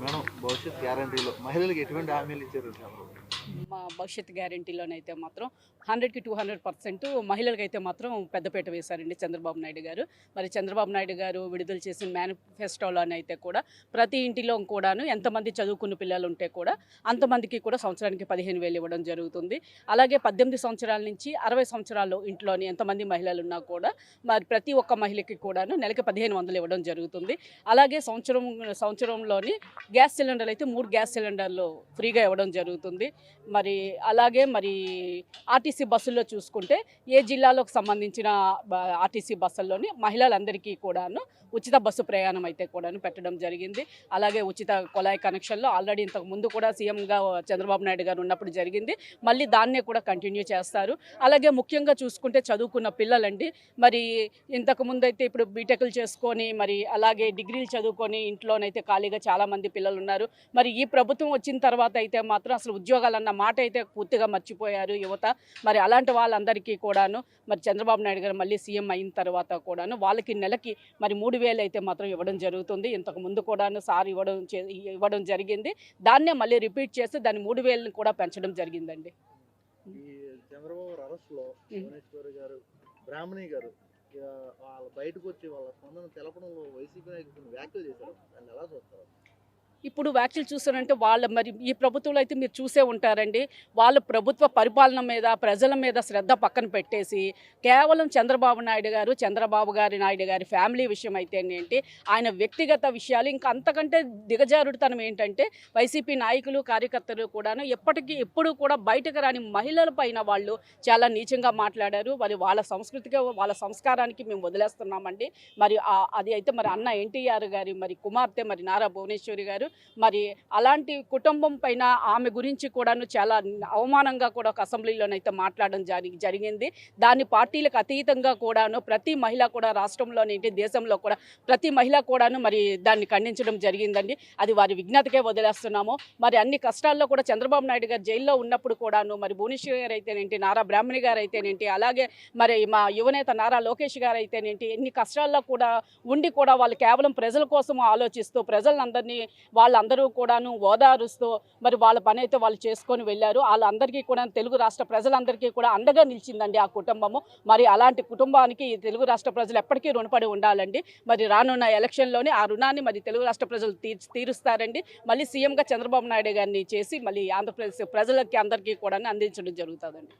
Madam భవిష్యత్ గ్యారంటీలో మహిళలకు ఎటువంటి హామీలు ఇచ్చారు చంద్రబాబు మా భవిష్యత్ గ్యారంటీలోనైతే మాత్రం హండ్రెడ్కి టూ హండ్రెడ్ పర్సెంట్ మహిళలకైతే మాత్రం పెద్దపీట వేశారండి చంద్రబాబు నాయుడు గారు. మరి చంద్రబాబు నాయుడు గారు విడుదల చేసిన మేనిఫెస్టోలోనైతే కూడా ప్రతి ఇంటిలో కూడాను ఎంతమంది చదువుకున్న పిల్లలు ఉంటే కూడా అంతమందికి కూడా సంవత్సరానికి పదిహేను వేలు ఇవ్వడం జరుగుతుంది. అలాగే పద్దెనిమిది సంవత్సరాల నుంచి అరవై సంవత్సరాలు ఇంట్లోని ఎంతమంది మహిళలు ఉన్నా కూడా మరి ప్రతి ఒక్క మహిళకి కూడాను నెలకి పదిహేను వందలు ఇవ్వడం జరుగుతుంది. అలాగే సంవత్సరం సంవత్సరంలోని గ్యాస్ సిలిండర్లు అయితే మూడు గ్యాస్ సిలిండర్లు ఫ్రీగా ఇవ్వడం జరుగుతుంది. మరి అలాగే మరి ఆర్టీసీ బస్సుల్లో చూసుకుంటే ఏ జిల్లాలోకి సంబంధించిన ఆర్టీసీ బస్సుల్లోని మహిళలందరికీ కూడాను ఉచిత బస్సు ప్రయాణం అయితే కూడాను పెట్టడం జరిగింది. అలాగే ఉచిత కొలాయి కనెక్షన్లో ఆల్రెడీ ఇంతకు ముందు కూడా సీఎంగా చంద్రబాబు నాయుడు గారు ఉన్నప్పుడు జరిగింది. మళ్ళీ దాన్నే కూడా కంటిన్యూ చేస్తారు. అలాగే ముఖ్యంగా చూసుకుంటే చదువుకున్న పిల్లలండి. మరి ఇంతకు ముందైతే ఇప్పుడు బీటెక్లు చేసుకొని మరి అలాగే డిగ్రీలు చదువుకొని ఇంట్లోనైతే ఖాళీగా చాలామంది పిల్లలు ఉన్నారు మరి ఈ ప్రభుత్వం వచ్చిన తర్వాత అయితే మాత్రం అసలు ఉద్యోగాలన్న మాట అయితే పూర్తిగా మర్చిపోయారు యువత. మరి అలాంటి వాళ్ళందరికీ కూడాను మరి చంద్రబాబు నాయుడు గారు మళ్ళీ సీఎం అయిన తర్వాత కూడాను వాళ్ళకి నెలకి మరి మూడు వేలు అయితే మాత్రం ఇవ్వడం జరుగుతుంది. ఇంతకు ముందు కూడాను సార్ ఇవ్వడం ఇవ్వడం జరిగింది. దాన్నే మళ్ళీ రిపీట్ చేసి దాన్ని మూడు వేలను కూడా పెంచడం జరిగిందండి. ఈ చంద్రబాబు అరెస్ట్లో ఉం. భువనేశ్వరి గారు బ్రాహ్మణి గారు ఇక వాళ్ళు బయటకు వచ్చి వాళ్ళ స్పందన తెలపడంలో వైసీపీ నాయకులు వ్యాఖ్యలు చేశారు. దాన్ని ఎలా చూస్తారు? ఇప్పుడు వ్యాఖ్యలు చూసారంటే వాళ్ళ మరి ఈ ప్రభుత్వంలో అయితే మీరు చూసే ఉంటారండి. వాళ్ళ ప్రభుత్వ పరిపాలన మీద ప్రజల మీద శ్రద్ధ పక్కన పెట్టేసి కేవలం చంద్రబాబు నాయుడు గారు చంద్రబాబు గారి నాయుడు గారి ఫ్యామిలీ విషయం అయితే ఏంటి? ఆయన వ్యక్తిగత విషయాలు ఇంకా అంతకంటే దిగజారుడుతనం ఏంటంటే వైసీపీ నాయకులు కార్యకర్తలు కూడాను ఎప్పటికీ ఎప్పుడు కూడా బయటకు రాని మహిళల పైన వాళ్ళు చాలా నీచంగా మాట్లాడారు. మరి వాళ్ళ సంస్కృతికి వాళ్ళ సంస్కారానికి మేము వదిలేస్తున్నామండి. మరి అది అయితే మరి అన్న ఎన్టీఆర్ గారి మరి కుమార్తె మరి నారా భువనేశ్వరి గారు మరి అలాంటి కుటుంబం పైన ఆమె గురించి కూడాను చాలా అవమానంగా కూడా ఒక అసెంబ్లీలోనైతే మాట్లాడడం జరి జరిగింది. దాన్ని పార్టీలకు అతీతంగా కూడాను ప్రతి మహిళ కూడా రాష్ట్రంలోనేంటి దేశంలో కూడా ప్రతి మహిళ కూడాను మరి దాన్ని ఖండించడం జరిగిందండి. అది వారి విజ్ఞతకే వదిలేస్తున్నాము. మరి అన్ని కష్టాల్లో కూడా చంద్రబాబు నాయుడు గారు జైల్లో ఉన్నప్పుడు కూడాను మరి భువనేశ్వరి గారు అయితేనేంటి నారా బ్రాహ్మణి గారు అయితేనేంటి అలాగే మరి మా యువనేత నారా లోకేష్ గారు అయితేనేంటి ఎన్ని కష్టాల్లో కూడా ఉండి కూడా వాళ్ళు కేవలం ప్రజల కోసం ఆలోచిస్తూ ప్రజలందరినీ వాళ్ళందరూ కూడాను ఓదారుస్తూ మరి వాళ్ళ పని అయితే వాళ్ళు చేసుకొని వెళ్ళారు. వాళ్ళందరికీ కూడా తెలుగు రాష్ట్ర ప్రజలందరికీ కూడా అండగా నిలిచిందండి ఆ కుటుంబము. మరి అలాంటి కుటుంబానికి ఈ తెలుగు రాష్ట్ర ప్రజలు ఎప్పటికీ రుణపడి ఉండాలండి. మరి రానున్న ఎలక్షన్లోనే ఆ రుణాన్ని మరి తెలుగు రాష్ట్ర ప్రజలు తీర్చి తీరుస్తారండి. మళ్ళీ సీఎంగా చంద్రబాబు నాయుడు గారిని చేసి మళ్ళీ ఆంధ్రప్రదేశ్ ప్రజలకి అందరికీ కూడా అందించడం జరుగుతుందండి.